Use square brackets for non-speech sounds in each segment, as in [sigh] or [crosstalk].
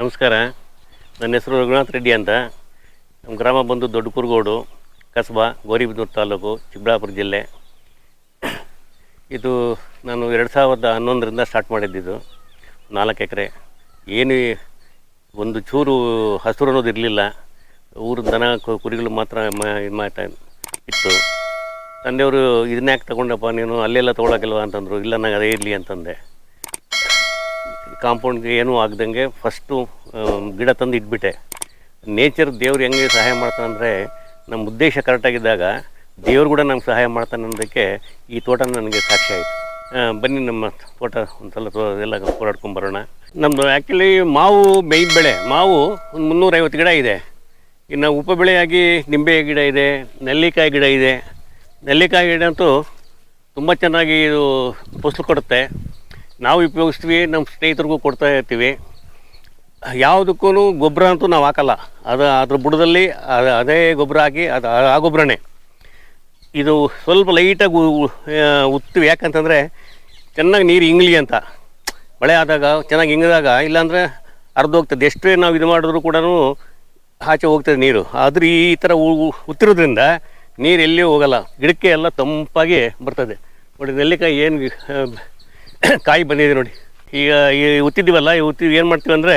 ನಮಸ್ಕಾರ. ನನ್ನ ಹೆಸರು ರಘುನಾಥ್ ರೆಡ್ಡಿ ಅಂತ. ನಮ್ಮ ಗ್ರಾಮ ಬಂದು ದೊಡ್ಡ ಕುರುಗೋಡು ಕಸಬಾ ಗೌರಿಬಿದೂರು ತಾಲೂಕು, ಚಿಕ್ಕಬಳ್ಳಾಪುರ ಜಿಲ್ಲೆ. ಇದು ನಾನು ಎರಡು ಸಾವಿರದ ಹನ್ನೊಂದರಿಂದ ಸ್ಟಾರ್ಟ್ ಮಾಡಿದ್ದಿದ್ದು ನಾಲ್ಕು ಎಕರೆ. ಏನು ಒಂದು ಚೂರು ಹಸಿರು ಅನ್ನೋದು ಇರಲಿಲ್ಲ. ಊರು ದನ ಕುರಿಗಳು ಮಾತ್ರ ಇತ್ತು. ತಂದೆಯವರು ಇದನ್ನ ಯಾಕೆ ತಗೊಂಡಪ್ಪ ನೀನು? ಅಲ್ಲೆಲ್ಲ ತೊಗೊಳಕ್ಕಿಲ್ವ ಅಂತಂದರು. ಇಲ್ಲ, ನಂಗೆ ಅದೇ ಇರಲಿ ಅಂತಂದೆ. ಕಾಂಪೌಂಡ್ಗೆ ಏನೂ ಆಗ್ದಂಗೆ ಫಸ್ಟು ಗಿಡ ತಂದು ಇಟ್ಬಿಟ್ಟೆ. ನೇಚರ್ ದೇವ್ರು ಹೆಂಗೆ ಸಹಾಯ ಮಾಡ್ತಾನಂದರೆ ನಮ್ಮ ಉದ್ದೇಶ ಕರೆಕ್ಟಾಗಿದ್ದಾಗ ದೇವ್ರು ಕೂಡ ನಮ್ಗೆ ಸಹಾಯ ಮಾಡ್ತಾನೆ ಅನ್ನೋದಕ್ಕೆ ಈ ತೋಟ ನನಗೆ ಸಾಕ್ಷಿ ಆಯಿತು. ಬನ್ನಿ ನಮ್ಮ ತೋಟ ಒಂದ್ಸಲ ತೋ ಎಲ್ಲ ಓಡಾಡ್ಕೊಂಬರೋಣ ನಮ್ಮದು ಆ್ಯಕ್ಚುಲಿ ಮಾವು ಮೇಯ್ ಬೆಳೆ. ಮಾವು ಒಂದು ಮುನ್ನೂರೈವತ್ತು ಗಿಡ ಇದೆ. ಇನ್ನು ಉಪ ಬೆಳೆಯಾಗಿ ನಿಂಬೆ ಗಿಡ ಇದೆ, ನೆಲ್ಲಿಕಾಯಿ ಗಿಡ ಇದೆ. ನೆಲ್ಲಿಕಾಯಿ ಗಿಡ ಅಂತೂ ತುಂಬ ಚೆನ್ನಾಗಿ ಇದು ಫಸಲು ಕೊಡುತ್ತೆ. ನಾವು ಉಪಯೋಗಿಸ್ತೀವಿ ನಮ್ಮ ಸ್ನೇಹಿತರಿಗೂ ಕೊಡ್ತಾ ಇರ್ತೀವಿ. ಯಾವುದಕ್ಕೂ ಗೊಬ್ಬರ ಅಂತೂ ನಾವು ಹಾಕಲ್ಲ. ಅದು ಅದ್ರ ಬುಡದಲ್ಲಿ ಅದ ಗೊಬ್ಬರ ಹಾಕಿ ಅದು ಆ ಗೊಬ್ಬರನೇ. ಇದು ಸ್ವಲ್ಪ ಲೈಟಾಗಿ ಉತ್ತೀವಿ. ಯಾಕಂತಂದರೆ ಚೆನ್ನಾಗಿ ನೀರು ಇಂಗ್ಲಿ ಅಂತ. ಮಳೆ ಆದಾಗ ಚೆನ್ನಾಗಿ ಇಂಗಿದಾಗ, ಇಲ್ಲಾಂದರೆ ಅರ್ಧ ಹೋಗ್ತದೆ ಎಷ್ಟೇ ನಾವು ಇದು ಮಾಡಿದ್ರು ಕೂಡ ಆಚೆ ಹೋಗ್ತದೆ ನೀರು. ಆದರೆ ಈ ಥರ ಉತ್ತಿರೋದ್ರಿಂದ ನೀರು ಎಲ್ಲಿಯೂ ಹೋಗಲ್ಲ. ಗಿಡಕ್ಕೆ ಎಲ್ಲ ತಂಪಾಗಿ ಬರ್ತದೆ. ನೋಡಿ ನೆಲ್ಲಿಕಾಯಿ ಏನು, [coughs] ಕಾಯಿ ಬಂದಿದೆ ನೋಡಿ. ಈಗ, ಈ ಉತ್ತಿದ್ದೀವಲ್ಲ ಈ ಉತ್ತಿ ಏನು ಮಾಡ್ತೀವಿ ಅಂದರೆ,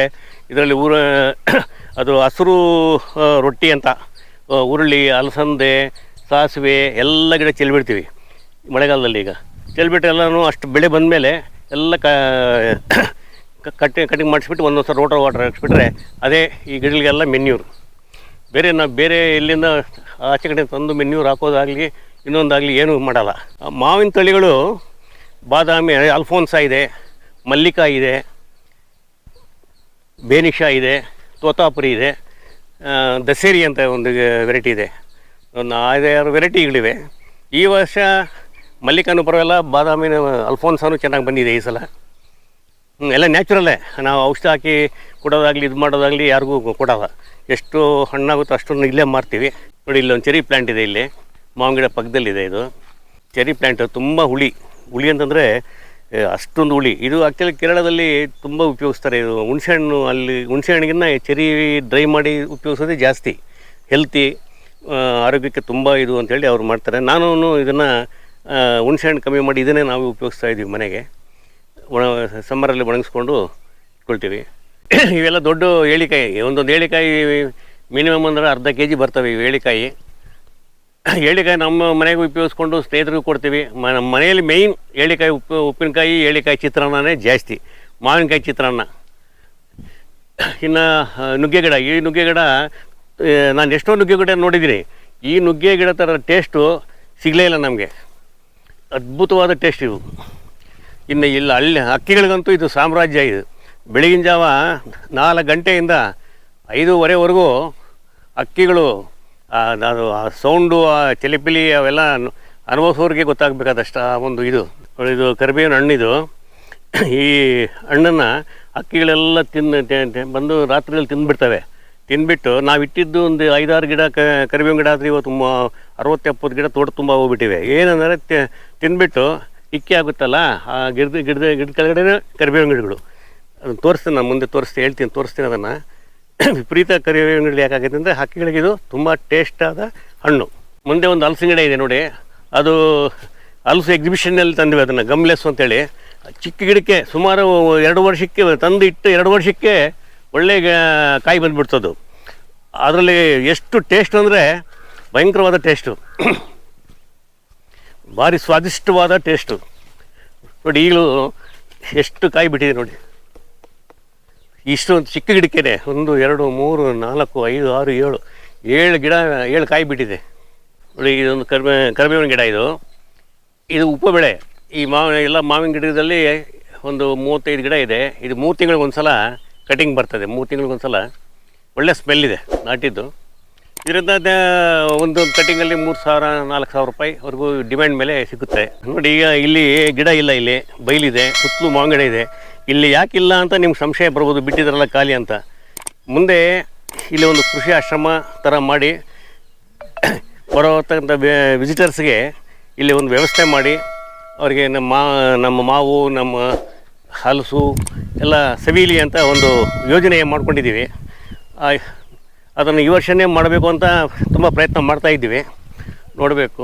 ಇದರಲ್ಲಿ ಊರ, [coughs] ಅದು ಹಸಿರು ರೊಟ್ಟಿ ಅಂತ ಉರುಳಿ, ಅಲಸಂದೆ, ಸಾಸಿವೆ, ಎಲ್ಲ ಗಿಡ ಚೆಲ್ಬಿಡ್ತೀವಿ. ಮಳೆಗಾಲದಲ್ಲಿ ಈಗ. ಚೆಲ್ಬಿಟ್ಟು ಎಲ್ಲನೂ ಅಷ್ಟು ಬೆಳೆ ಬಂದಮೇಲೆ ಎಲ್ಲ [coughs] ಕ ಕಟ್ಟಿ, ಕಟಿಂಗ್ ಮಾಡಿಸ್ಬಿಟ್ಟು ಒಂದೊಂದು ಸಲ ರೋಟರ್ ವಾಟರ್ ಹಾಕ್ಸ್ಬಿಟ್ರೆ, ಅದೇ ಈ ಗಿಡಗಳಿಗೆಲ್ಲ ಮೆನ್ಯೂರು. ಬೇರೆ ನಾವು ಬೇರೆ ಇಲ್ಲಿಂದ ಆಚೆ ಕಡೆ ತಂದು ಮೆನ್ಯೂರ್ ಹಾಕೋದಾಗಲಿ, ಇನ್ನೊಂದಾಗಲಿ ಏನೂ ಮಾಡಲ್ಲ. ಮಾವಿನ ತಳಿಗಳು ಬಾದಾಮಿ, ಅಲ್ಫೋನ್ಸ ಇದೆ, ಮಲ್ಲಿಕಾ ಇದೆ ಬೇನಿಷಾ ಇದೆ, ತೋತಾಪುರಿ ಇದೆ ದಸೇರಿ ಅಂತ ಒಂದು ವೆರೈಟಿ ಇದೆ. ಒಂದು ಐದಾರು ವೆರೈಟಿಗಳಿವೆ ಈ ವರ್ಷ ಮಲ್ಲಿಕಾನು ಪರವಾಗಿಲ್ಲ, ಬಾದಾಮಿನ, ಅಲ್ಫೋನ್ಸಾನು ಚೆನ್ನಾಗಿ ಬಂದಿದೆ ಈ ಸಲ. ಎಲ್ಲ ನ್ಯಾಚುರಲ್ಲೇ ನಾವು ಔಷಧ ಹಾಕಿ ಕೊಡೋದಾಗಲಿ, ಇದು ಮಾಡೋದಾಗಲಿ ಯಾರಿಗೂ ಕೊಡಲ್ಲ. ಎಷ್ಟು ಹಣ್ಣಾಗುತ್ತೋ ಅಷ್ಟನ್ನು ಇಲ್ಲೇ ಮಾರ್ತೀವಿ. ನೋಡಿ, ಇಲ್ಲೊಂದು ಚೆರಿ ಪ್ಲ್ಯಾಂಟ್ ಇದೆ ಇಲ್ಲಿ. ಮಾವಿನ ಗಿಡ ಪಕ್ಕದಲ್ಲಿದೆ ಇದು. ಚೆರಿ ಪ್ಲ್ಯಾಂಟ್ ತುಂಬ ಹುಳಿ. ಹುಳಿ ಅಂತಂದರೆ ಅಷ್ಟೊಂದು ಹುಳಿ. ಇದು ಆ್ಯಕ್ಚುಲಿ ಕೇರಳದಲ್ಲಿ ತುಂಬ ಉಪಯೋಗಿಸ್ತಾರೆ ಇದು. ಹುಣಸೆಹಣ್ಣು ಅಲ್ಲಿ ಹುಣಸೆಹಣ್ಣಿಗಿನ್ನ ಚೆರಿ ಡ್ರೈ ಮಾಡಿ ಉಪಯೋಗಿಸೋದೇ ಜಾಸ್ತಿ. ಹೆಲ್ತಿ ಆರೋಗ್ಯಕ್ಕೆ ತುಂಬ ಇದು ಅಂತೇಳಿ ಅವ್ರು ಮಾಡ್ತಾರೆ. ನಾನು ಇದನ್ನು ಹುಣಸೆಹಣ್ಣು ಕಮ್ಮಿ ಮಾಡಿ ಇದನ್ನೇ ನಾವು ಉಪಯೋಗಿಸ್ತಾ ಇದ್ದೀವಿ ಮನೆಗೆ. ಒಣ ಸಮ್ಮರಲ್ಲಿ ಒಣಗಿಸ್ಕೊಂಡು ಇಟ್ಕೊಳ್ತೀವಿ. ಇವೆಲ್ಲ ದೊಡ್ಡ ಏಳಿಕಾಯಿ, ಒಂದೊಂದು ಏಳಿಕಾಯಿ ಮಿನಿಮಮ್ ಅಂದ್ರೆ ಅರ್ಧ ಕೆ ಜಿ ಬರ್ತವೆ ಇವು ಏಳಿಕಾಯಿ. ಏಳಿಕಾಯಿ ನಮ್ಮ ಮನೆಗೆ ಉಪಯೋಗಿಸ್ಕೊಂಡು ಸ್ನೇಹಿತರಿಗೂ ಕೊಡ್ತೀವಿ. ನಮ್ಮ ಮನೆಯಲ್ಲಿ ಮೇಯ್ನ್ ಏಳಿಕಾಯಿ, ಉಪ್ಪು, ಉಪ್ಪಿನಕಾಯಿ, ಏಳಿಕಾಯಿ ಚಿತ್ರಾನ್ನನೇ ಜಾಸ್ತಿ, ಮಾವಿನಕಾಯಿ ಚಿತ್ರಾನ್ನ. ಇನ್ನು ನುಗ್ಗೆ ಗಿಡ ಈ ನುಗ್ಗೆ ಗಿಡ ನಾನು ಎಷ್ಟೋ ನುಗ್ಗೆ ಗಿಡ ನೋಡಿದ್ದೀನಿ. ಈ ನುಗ್ಗೆ ಗಿಡ ಥರ ಟೇಸ್ಟು ಸಿಗಲೇ ಇಲ್ಲ ನಮಗೆ. ಅದ್ಭುತವಾದ ಟೇಸ್ಟ್ ಇವು. ಇನ್ನು ಇಲ್ಲ, ಅಲ್ಲಿ ಹಕ್ಕಿಗಳಿಗಂತೂ ಇದು ಸಾಮ್ರಾಜ್ಯ ಇದು. ಬೆಳಗಿನ ಜಾವ ನಾಲ್ಕು ಗಂಟೆಯಿಂದ ಐದೂವರೆವರೆಗೂ ಅಕ್ಕಿಗಳು ಅದು, ಆ ಸೌಂಡು, ಆ ಚಿಲಿಪಿಲಿ ಅವೆಲ್ಲ ಅನುಭವಿಸೋರಿಗೆ ಗೊತ್ತಾಗಬೇಕಾದಷ್ಟು ಆ ಒಂದು ಇದು. ಇದು ಕರಿಬೇವಿನ ಹಣ್ಣಿದು. ಈ ಹಣ್ಣನ್ನು ಅಕ್ಕಿಗಳೆಲ್ಲ ತಿನ್ನು ಬಂದು ರಾತ್ರಿಯಲ್ಲಿ ತಿಂದುಬಿಡ್ತವೆ. ತಿಂದುಬಿಟ್ಟು ನಾವು ಇಟ್ಟಿದ್ದು ಒಂದು ಐದಾರು ಗಿಡ, ಕ, ಕರಿಬೇವಿನ ಗಿಡ ಆದರೆ ಇವತ್ತು ತುಂಬ ಅರವತ್ತು ಎಪ್ಪತ್ತು ಗಿಡ ತೋಟ ತುಂಬ ಹೋಗ್ಬಿಟ್ಟಿವೆ. ಏನಂದರೆ ತಿಂದ್ಬಿಟ್ಟು ಇಕ್ಕಿ ಆಗುತ್ತಲ್ಲ, ಆ ಗಿಡದ ಗಿಡದ ಗಿಡದ ಕೆಳಗಡೆ ಕರಿಬೇವಿನ ಗಿಡಗಳು. ಅದನ್ನು ತೋರಿಸ್ತೀನಿ ನಾನು ಮುಂದೆ ತೋರಿಸ್ತೀನಿ, ಹೇಳ್ತೀನಿ, ತೋರಿಸ್ತೀನಿ ಅದನ್ನು. ವಿಪರೀತ ಕರಿಬೇವಿನ ಯಾಕಾಗುತ್ತೆ ಯಾಕಾಗೈತೆ ಅಂದರೆ ಹಕ್ಕಿಗಳಿಗೆ ಇದು ತುಂಬ ಟೇಸ್ಟಾದ ಹಣ್ಣು. ಮುಂದೆ ಒಂದು ಹಲಸಿನ ಗಿಡ ಇದೆ ನೋಡಿ. ಅದು ಹಲಸು ಎಕ್ಸಿಬಿಷನ್ನಲ್ಲಿ ತಂದಿವೆ ಅದನ್ನು, ಗಮ್ಲೆಸ್ ಅಂತೇಳಿ. ಚಿಕ್ಕ ಗಿಡಕ್ಕೆ ಸುಮಾರು ಎರಡು ವರ್ಷಕ್ಕೆ ತಂದು ಇಟ್ಟು ಎರಡು ವರ್ಷಕ್ಕೆ ಒಳ್ಳೆ ಕಾಯಿ ಬಂದುಬಿಡ್ತದು ಅದರಲ್ಲಿ ಎಷ್ಟು ಟೇಸ್ಟ್ ಅಂದರೆ ಭಯಂಕರವಾದ ಟೇಸ್ಟು ಭಾರಿ ಸ್ವಾದಿಷ್ಟವಾದ ಟೇಸ್ಟು ನೋಡಿ ಈಗಲೂ ಎಷ್ಟು ಕಾಯಿ ಬಿಟ್ಟಿದೆ ನೋಡಿ. ಇಷ್ಟೊಂದು ಚಿಕ್ಕ ಗಿಡಕ್ಕೇನೆ ಒಂದು, ಎರಡು, ಮೂರು, ನಾಲ್ಕು, ಐದು, ಆರು, ಏಳು. ಏಳು ಗಿಡ, ಏಳು ಕಾಯಿ ಬಿಟ್ಟಿದೆ. ನೋಡಿ, ಇದೊಂದು ಕರ್ಮೆ ಕರಿಬೇವಿನ ಗಿಡ ಇದು. ಇದು ಉಪ್ಪು ಬೆಳೆ. ಈ ಮಾವಿನ, ಎಲ್ಲ ಮಾವಿನ ಗಿಡದಲ್ಲಿ ಒಂದು ಮೂವತ್ತೈದು ಗಿಡ ಇದೆ. ಇದು ಮೂರು ತಿಂಗಳಿಗೊಂದು ಸಲ ಕಟಿಂಗ್ ಬರ್ತದೆ. ಮೂರು ತಿಂಗಳಿಗೊಂದು ಸಲ ಒಳ್ಳೆ ಸ್ಮೆಲ್ ಇದೆ, ನಾಟಿದ್ದು. ಇದರಿಂದ ಒಂದು ಕಟಿಂಗಲ್ಲಿ ಮೂರು ಸಾವಿರ, ನಾಲ್ಕು ಸಾವಿರ ರೂಪಾಯಿವರೆಗೂ ಡಿಮ್ಯಾಂಡ್ ಮೇಲೆ ಸಿಗುತ್ತೆ. ನೋಡಿ, ಈಗ ಇಲ್ಲಿ ಗಿಡ ಇಲ್ಲ ಇಲ್ಲಿ. ಬೈಲಿದೆ ಸುತ್ತಲೂ ಮಾವಿನ ಗಿಡ ಇದೆ. ಇಲ್ಲಿ ಯಾಕಿಲ್ಲ ಅಂತ ನಿಮ್ಗೆ ಸಂಶಯ ಬರ್ಬೋದು, ಬಿಟ್ಟಿದ್ರಲ್ಲ ಖಾಲಿ ಅಂತ. ಮುಂದೆ ಇಲ್ಲಿ ಒಂದು ಕೃಷಿ ಆಶ್ರಮ ಥರ ಮಾಡಿ ಬರೋತಕ್ಕಂಥ ವಿಸಿಟರ್ಸ್ಗೆ ಇಲ್ಲಿ ಒಂದು ವ್ಯವಸ್ಥೆ ಮಾಡಿ, ಅವರಿಗೆ ನಮ್ಮ ಮಾ, ನಮ್ಮ ಮಾವು, ನಮ್ಮ ಹಲಸು, ಎಲ್ಲ ಸವೀಲಿ ಅಂತ ಒಂದು ಯೋಜನೆ ಮಾಡ್ಕೊಂಡಿದ್ದೀವಿ. ಅದನ್ನು ಈ ವರ್ಷನೇ ಮಾಡಬೇಕು ಅಂತ ತುಂಬ ಪ್ರಯತ್ನ ಮಾಡ್ತಾಯಿದ್ದೀವಿ ನೋಡಬೇಕು.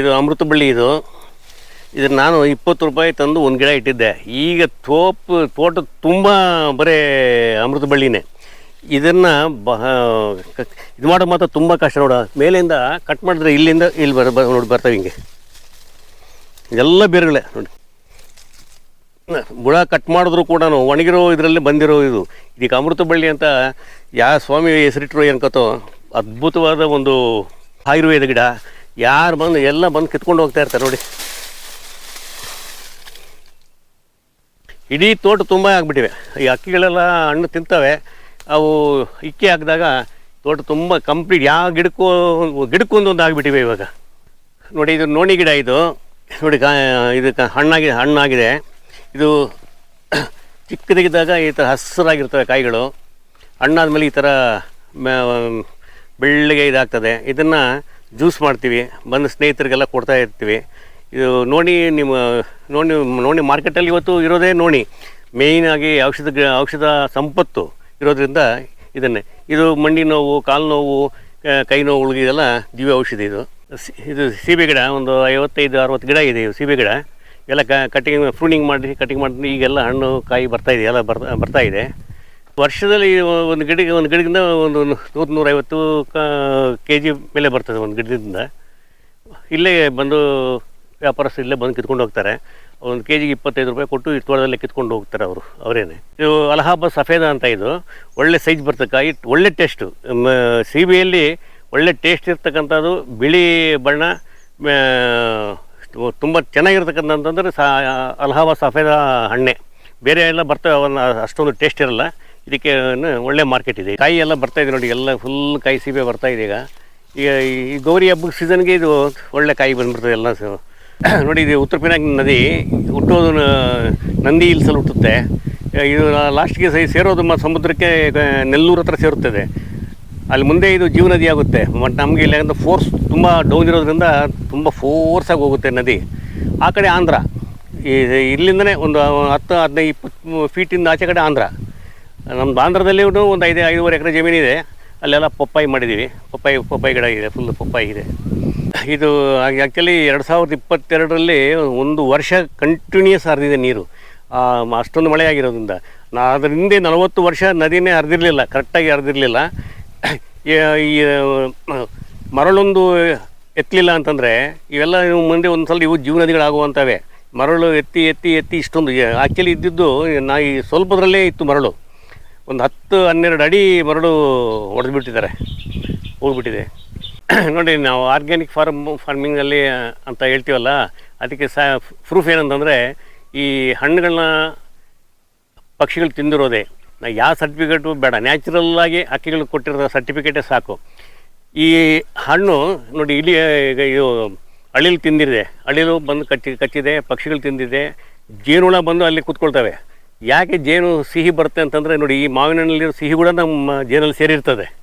ಇದು ಅಮೃತ ಬಳ್ಳಿ ಇದು. ಇದನ್ನು ನಾನು ಇಪ್ಪತ್ತು ರೂಪಾಯಿ ತಂದು ಒಂದು ಗಿಡ ಇಟ್ಟಿದ್ದೆ. ಈಗ ತೋಪ್, ತೋಟ ತುಂಬ ಬರೇ ಅಮೃತ ಬಳ್ಳಿನೇ. ಇದನ್ನು ಬಹ ಇದು ಮಾಡೋ ಮಾತ್ರ ತುಂಬ ಕಷ್ಟ ನೋಡ. ಮೇಲಿಂದ ಕಟ್ ಮಾಡಿದ್ರೆ ಇಲ್ಲಿಂದ ಇಲ್ಲಿ ಬರ ನೋಡಿ ಬರ್ತವೆ ಹಿಂಗೆ. ಎಲ್ಲ ಬೇರುಗಳೇ ನೋಡಿ. ಬುಡ ಕಟ್ ಮಾಡಿದ್ರು ಕೂಡ ಒಣಗಿರೋ ಇದರಲ್ಲಿ ಬಂದಿರೋ ಇದು. ಇದಕ್ಕೆ ಅಮೃತ ಬಳ್ಳಿ ಅಂತ ಯಾವ ಸ್ವಾಮಿ ಹೆಸರಿಟ್ಟರು ಅನ್ಕೋತೋ ಅದ್ಭುತವಾದ ಒಂದು ಆಯುರ್ವೇದ ಗಿಡ. ಯಾರು ಬಂದು ಎಲ್ಲ ಬಂದು ಕಿತ್ಕೊಂಡು ಹೋಗ್ತಾ ಇರ್ತಾರೆ ನೋಡಿ. ಇಡೀ ತೋಟ ತುಂಬ ಆಗಿಬಿಟ್ಟಿವೆ. ಈ ಅಕ್ಕಿಗಳೆಲ್ಲ ಹಣ್ಣು ತಿಂತವೆ. ಅವು ಇಕ್ಕಿ ಹಾಕಿದಾಗ ತೋಟ ತುಂಬ ಕಂಪ್ಲೀಟ್ ಯಾವ ಗಿಡಕ್ಕೂ ಗಿಡಕ್ಕೂ ಒಂದೊಂದು ಆಗಿಬಿಟ್ಟಿವೆ ಇವಾಗ. ನೋಡಿ, ಇದು ನೋಣಿ ಗಿಡ ಇದು. ನೋಡಿ, ಕಾ, ಇದು ಹಣ್ಣಾಗಿದೆ ಹಣ್ಣಾಗಿ, ಹಣ್ಣಾಗಿದೆ. ಇದು [coughs] ಚಿಕ್ಕದಾಗಿದ್ದಾಗ ಈ ಥರ ಹಸಿರಾಗಿರ್ತವೆ ಕಾಯಿಗಳು. ಹಣ್ಣಾದ್ಮೇಲೆ ಈ ಥರ ಬೆಳ್ಳಗೆ ಇದಾಗ್ತದೆ. ಇದನ್ನು ಜ್ಯೂಸ್ ಮಾಡ್ತೀವಿ. ಬಂದು ಸ್ನೇಹಿತರಿಗೆಲ್ಲ ಕೊಡ್ತಾ ಇರ್ತೀವಿ. ಇದು ನೋಡಿ ನಿಮ್ಮ ನೋಡಿ ನೋಡಿ ಮಾರ್ಕೆಟಲ್ಲಿ ಇವತ್ತು ಇರೋದೇ ನೋಡಿ ಮೇಯ್ನಾಗಿ ಔಷಧ ಔಷಧ ಸಂಪತ್ತು ಇರೋದ್ರಿಂದ ಇದನ್ನೇ. ಇದು ಮಂಡಿ ನೋವು, ಕಾಲು ನೋವು, ಕ- ನೋವು ಇದೆಲ್ಲ ದಿವ್ಯ ಔಷಧಿ ಇದು. ಇದು ಸೀಬೆ ಗಿಡ, ಒಂದು ಐವತ್ತೈದು, ಅರವತ್ತು ಗಿಡ ಇದೆ ಇವು, ಸೀಬೆ ಗಿಡ. ಎಲ್ಲ ಕ ಕಟಿಂಗ್ ಫ್ರೂನಿಂಗ್ ಮಾಡಿ ಕಟಿಂಗ್ ಮಾಡಿ, ಈಗೆಲ್ಲ ಹಣ್ಣು, ಕಾಯಿ ಬರ್ತಾ ಇದೆ, ಎಲ್ಲ ಬರ್ತಾ ಬರ್ತಾ ಇದೆ. ವರ್ಷದಲ್ಲಿ ಒಂದು ಗಿಡಕ್ಕೆ, ಒಂದು ಗಿಡದಿಂದ ಒಂದು ನೂರು ನೂರೈವತ್ತು ಕೆ ಜಿ ಮೇಲೆ ಬರ್ತದೆ ಒಂದು ಗಿಡದಿಂದ. ಇಲ್ಲೇ ಬಂದು ವ್ಯಾಪಾರಸ್ಥರು ಇಲ್ಲೇ ಬಂದು ಕಿತ್ಕೊಂಡು ಹೋಗ್ತಾರೆ. ಒಂದು ಕೆ ಜಿಗೆ ಇಪ್ಪತ್ತೈದು ರೂಪಾಯಿ ಕೊಟ್ಟು ಈ ತೋಟದಲ್ಲೇ ಕಿತ್ಕೊಂಡು ಹೋಗ್ತಾರೆ ಅವರು, ಅವರೇನೆ. ಇದು ಅಲಹಾಬಾದ್ ಸಫೇದ ಅಂತ ಇದು. ಒಳ್ಳೆ ಸೈಜ್ ಬರ್ತದೆ ಕಾಯಿ ಒಳ್ಳೆ ಟೇಸ್ಟು ಸೀಬೆಯಲ್ಲಿ ಒಳ್ಳೆ ಟೇಸ್ಟ್ ಇರ್ತಕ್ಕಂಥದ್ದು, ಬಿಳಿ ಬಣ್ಣ ತುಂಬ ಚೆನ್ನಾಗಿರ್ತಕ್ಕಂಥಅಂತಂದ್ರೆ ಸಾ, ಅಲಹಾಬಾದ್ ಸಫೇದ ಹಣ್ಣೆ. ಬೇರೆ ಎಲ್ಲ ಬರ್ತವೆ ಅವನ್ನ ಅಷ್ಟೊಂದು ಟೇಸ್ಟ್ ಇರಲ್ಲ. ಇದಕ್ಕೆ ಒಳ್ಳೆ ಮಾರ್ಕೆಟ್ ಇದೆ. ಕಾಯಿ ಎಲ್ಲ ಇದೆ ನೋಡಿ, ಎಲ್ಲ ಫುಲ್ ಕಾಯಿ ಸೀಬೆ ಬರ್ತಾ ಇದೆ ಈಗ. ಈಗ ಈ ಗೌರಿ ಹಬ್ಬದ ಸೀಸನ್ಗೆ ಇದು ಒಳ್ಳೆ ಕಾಯಿ ಬಂದ್ಬಿಡ್ತದೆ ಎಲ್ಲ. [coughs] ನೋಡಿ, ಇದು ಉತ್ತರ ಪಿನಾಕ್ ನದಿ ಹುಟ್ಟೋದು ನಂದಿ ಹಿಲ್ಸಲ್ಲಿ ಹುಟ್ಟುತ್ತೆ. ಇದು ಲಾಸ್ಟ್ಗೆ ಸೈ ಸೇರೋದು ಸಮುದ್ರಕ್ಕೆ ನೆಲ್ಲೂರು ಹತ್ರ ಸೇರುತ್ತದೆ. ಅಲ್ಲಿ ಮುಂದೆ ಇದು ಜೀವ ನದಿ ಆಗುತ್ತೆ. ಬಟ್ ನಮಗೆ ಇಲ್ಲಿ ಯಾಕಂದರೆ ಫೋರ್ಸ್ ತುಂಬ ಡೌನ್ ಇರೋದ್ರಿಂದ ತುಂಬ ಫೋರ್ಸಾಗಿ ಹೋಗುತ್ತೆ ನದಿ. ಆ ಕಡೆ ಆಂಧ್ರ. ಈ, ಇಲ್ಲಿಂದನೇ ಒಂದು ಹತ್ತು, ಹದಿನೈದು ಇಪ್ಪತ್ತು ಫೀಟಿಂದ ಆಚೆ ಕಡೆ ಆಂಧ್ರ. ನಮ್ಮದು ಆಂಧ್ರದಲ್ಲಿ ಒಂದು ಐದು, ಐದೂವರೆ ಎಕರೆ ಜಮೀನಿದೆ. ಅಲ್ಲೆಲ್ಲ ಪಪ್ಪಾಯಿ ಮಾಡಿದ್ದೀವಿ. ಪಪ್ಪಾಯಿ ಪಪ್ಪಾಯಿ ಗಿಡ ಇದೆ ಫುಲ್ ಪಪ್ಪಾಯಿ ಇದೆ. ಇದು ಆ್ಯಕ್ಚುಲಿ ಎರಡು ಸಾವಿರದ ಇಪ್ಪತ್ತೆರಡರಲ್ಲಿ ಒಂದು ವರ್ಷ ಕಂಟಿನ್ಯೂಸ್ ಹರಿದಿದೆ ನೀರು. ಅಷ್ಟೊಂದು ಮಳೆ ಆಗಿರೋದ್ರಿಂದ. ನಾ, ಅದ್ರ ಹಿಂದೆ ನಲವತ್ತು ವರ್ಷ ನದಿನೇ ಹರಿದಿರಲಿಲ್ಲ ಕರೆಕ್ಟಾಗಿ ಹರಿದಿರಲಿಲ್ಲ. ಈ ಮರಳೊಂದು ಎತ್ತಲಿಲ್ಲ ಅಂತಂದರೆ ಇವೆಲ್ಲ ಇವು ಮುಂದೆ ಒಂದು ಸಲ ಇವು ಜೀವನದಿಗಳಾಗುವಂಥವೆ ಮರಳು ಎತ್ತಿ ಎತ್ತಿ ಎತ್ತಿ ಇಷ್ಟೊಂದು ಆ್ಯಕ್ಚುಲಿ ಇದ್ದಿದ್ದು ನಾ ಈ ಸ್ವಲ್ಪದರಲ್ಲೇ ಇತ್ತು ಮರಳು. ಒಂದು ಹತ್ತು ಹನ್ನೆರಡು ಅಡಿ ಮರಳು ಹೊಡೆದು ಬಿಟ್ಟಿದ್ದಾರೆ ಹೋಗ್ಬಿಟ್ಟಿದೆ. [coughs] ನೋಡಿ, ನಾವು ಆರ್ಗ್ಯಾನಿಕ್ ಫಾರ್ಮ್ ಫಾರ್ಮಿಂಗಲ್ಲಿ ಅಂತ ಹೇಳ್ತೀವಲ್ಲ, ಅದಕ್ಕೆ ಸಾ ಪ್ರೂಫ್ ಏನಂತಂದರೆ, ಈ ಹಣ್ಣುಗಳನ್ನ ಪಕ್ಷಿಗಳು ತಿಂದಿರೋದೇ. ನಾ, ಯಾವ ಸರ್ಟಿಫಿಕೇಟು ಬೇಡ. ನ್ಯಾಚುರಲ್ಲಾಗಿ ಅಕ್ಕಿಗಳು ಕೊಟ್ಟಿರೋ ಸರ್ಟಿಫಿಕೇಟೇ ಸಾಕು. ಈ ಹಣ್ಣು, ನೋಡಿ, ಇಲ್ಲಿ, ಈಗ ಇದು ಅಳಿಲು ತಿಂದಿದೆ. ಅಳಿಲು ಬಂದು ಕಚ್ಚಿ ಕಚ್ಚಿದೆ ಪಕ್ಷಿಗಳು ತಿಂದಿದೆ. ಜೇನುಳ ಬಂದು ಅಲ್ಲಿ ಕೂತ್ಕೊಳ್ತವೆ. ಯಾಕೆ ಜೇನು ಸಿಹಿ ಬರುತ್ತೆ ಅಂತಂದರೆ, ನೋಡಿ, ಈ ಮಾವಿನ ಹಣ್ಣಲ್ಲಿರೋ ಸಿಹಿ ಕೂಡ ನಮ್ಮ ಜೇನಲ್ಲಿ ಸೇರಿರ್ತದೆ.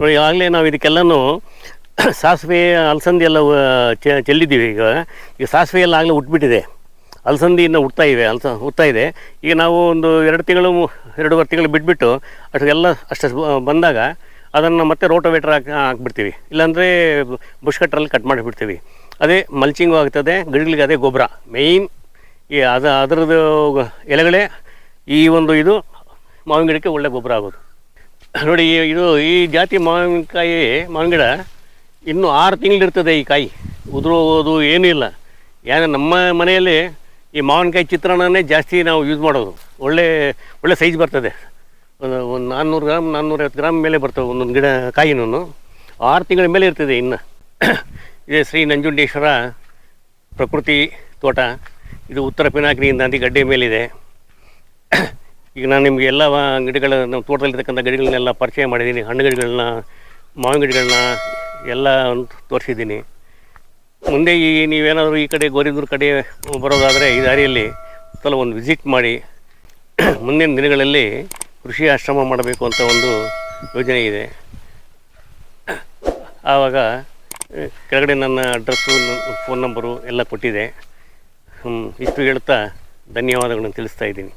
ನೋಡಿ, ಆಗಲೇ ನಾವು ಇದಕ್ಕೆಲ್ಲನೂ ಸಾಸಿವೆ, ಅಲಸಂದಿ ಎಲ್ಲ ಚೆಲ್ಲಿದ್ದೀವಿ ಈಗ. ಈಗ ಸಾಸಿವೆ ಎಲ್ಲ ಆಗಲೇ ಉಟ್ಬಿಟ್ಟಿದೆ ಅಲಸಂದಿಯಿಂದ ಉಡ್ತಾ ಇವೆ, ಅಲ್ಸ ಉಡ್ತಾ ಇದೆ. ಈಗ ನಾವು ಒಂದು ಎರಡು ತಿಂಗಳು, ಎರಡೂವರೆ ತಿಂಗಳು ಬಿಟ್ಬಿಟ್ಟು ಅಷ್ಟೆಲ್ಲ ಅಷ್ಟು ಬಂದಾಗ ಅದನ್ನು ಮತ್ತೆ ರೋಟೋವೇಟ್ರ್ ಹಾಕಿ, ಹಾಕ್ಬಿಡ್ತೀವಿ. ಇಲ್ಲಾಂದರೆ ಬುಷ್ ಕಟ್ರಲ್ಲಿ ಕಟ್ ಮಾಡಿಬಿಡ್ತೀವಿ. ಅದೇ ಮಲ್ಚಿಂಗು ಆಗ್ತದೆ ಗಿಡಗಳಿಗೆ ಅದೇ ಗೊಬ್ಬರ. ಮೇಯ್ನ್ ಈ ಅದು, ಅದರದ್ದು ಎಲೆಗಳೇ ಈ ಒಂದು ಇದು ಮಾವಿನ ಗಿಡಕ್ಕೆ ಒಳ್ಳೆ ಗೊಬ್ಬರ ಆಗೋದು. ನೋಡಿ ಇದು ಈ ಜಾತಿ ಮಾವಿನಕಾಯಿ ಮಾವಿನ ಗಿಡ ಇನ್ನೂ ಆರು ತಿಂಗಳಿರ್ತದೆ ಈ ಕಾಯಿ. ಉದುರೋದು ಏನೂ ಇಲ್ಲ. ಯಾಕೆ ನಮ್ಮ ಮನೆಯಲ್ಲಿ ಈ ಮಾವಿನಕಾಯಿ ಚಿತ್ರಾನ್ನನೇ ಜಾಸ್ತಿ ನಾವು ಯೂಸ್ ಮಾಡೋದು. ಒಳ್ಳೆ ಒಳ್ಳೆ ಸೈಜ್ ಬರ್ತದೆ. ಒಂದು ಒಂದು ನಾನ್ನೂರು ಗ್ರಾಮ್, ನಾನ್ನೂರೈವತ್ತು ಗ್ರಾಮ್ ಮೇಲೆ ಬರ್ತವೆ ಒಂದೊಂದು ಗಿಡ ಕಾಯಿನೂ ಆರು ತಿಂಗಳ ಮೇಲೆ ಇರ್ತದೆ ಇನ್ನು. [coughs] ಇದೇ ಶ್ರೀ ನಂಜುಂಡೇಶ್ವರ ಪ್ರಕೃತಿ ತೋಟ. ಇದು ಉತ್ತರ ಪಿನಾಕಿನಿಂದ ನದಿ ಗಡ್ಡೆ ಮೇಲಿದೆ. [coughs] ಈಗ ನಾನು ನಿಮಗೆ ಎಲ್ಲ ಗಿಡಗಳ, ನಮ್ಮ ತೋಟದಲ್ಲಿರ್ತಕ್ಕಂಥ ಗಿಡಗಳನ್ನೆಲ್ಲ ಪರಿಚಯ ಮಾಡಿದ್ದೀನಿ. ಹಣ್ಣು ಗಿಡಗಳನ್ನ, ಮಾವಿನ ಗಿಡಗಳನ್ನ ಎಲ್ಲ ತೋರಿಸಿದ್ದೀನಿ. ಮುಂದೆ ಈ, ನೀವೇನಾದರೂ ಈ ಕಡೆ ಗೋರಿದೂರು ಕಡೆ ಬರೋದಾದರೆ ಈ ದಾರಿಯಲ್ಲಿ ಸಲ ಒಂದು ವಿಸಿಟ್ ಮಾಡಿ. [clears throat] ಮುಂದಿನ ದಿನಗಳಲ್ಲಿ ಕೃಷಿ ಆಶ್ರಮ ಮಾಡಬೇಕು ಅಂತ ಒಂದು ಯೋಜನೆ ಇದೆ. ಆವಾಗ ಕೆಳಗಡೆ ನನ್ನ ಅಡ್ರೆಸ್ಸು ಫೋನ್ ನಂಬರು ಎಲ್ಲ ಕೊಟ್ಟಿದೆ. ಇಷ್ಟು ಹೇಳ್ತಾ ಧನ್ಯವಾದಗಳನ್ನು ತಿಳಿಸ್ತಾ ಇದ್ದೀನಿ.